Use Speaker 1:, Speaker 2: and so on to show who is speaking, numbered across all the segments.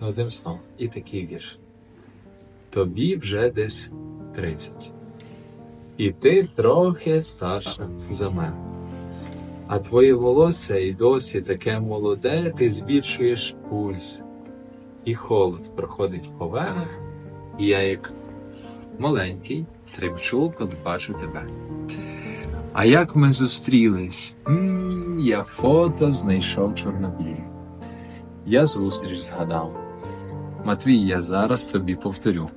Speaker 1: Одним словом, і такий вірш. Тобі вже десь 30. І ти трохи старша за мене. А твоє волосся і досі таке молоде, ти збільшуєш пульс. І холод проходить по венах, і я, як маленький, трепчу, коли бачу тебе. А як ми зустрілись? м я фото знайшов чорнобілі. Я зустріч згадав. Матвій, я зараз тобі повторю.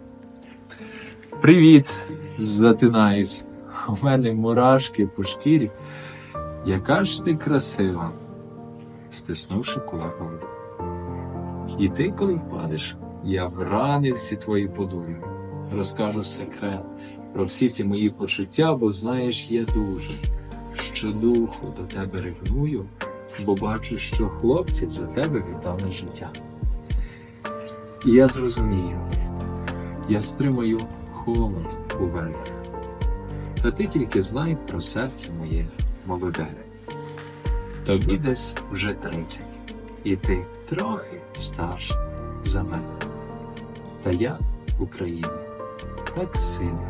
Speaker 1: Привіт! Затинаюсь. У мене мурашки по шкірі. Яка ж ти красива, стиснувши кулаком. І ти, коли впадеш, я вранив всі твої подури. Розкажу секрет про всі ці мої почуття, бо знаєш, я дуже щодуху до тебе ревную, бо бачу, що хлопці за тебе віддали життя. І я зрозумію, я стримаю холод у венах. Та ти тільки знай про серце моє молоде. Тобі десь вже тридцять, і ти трохи старший за мене. Та я, Україна, так сильно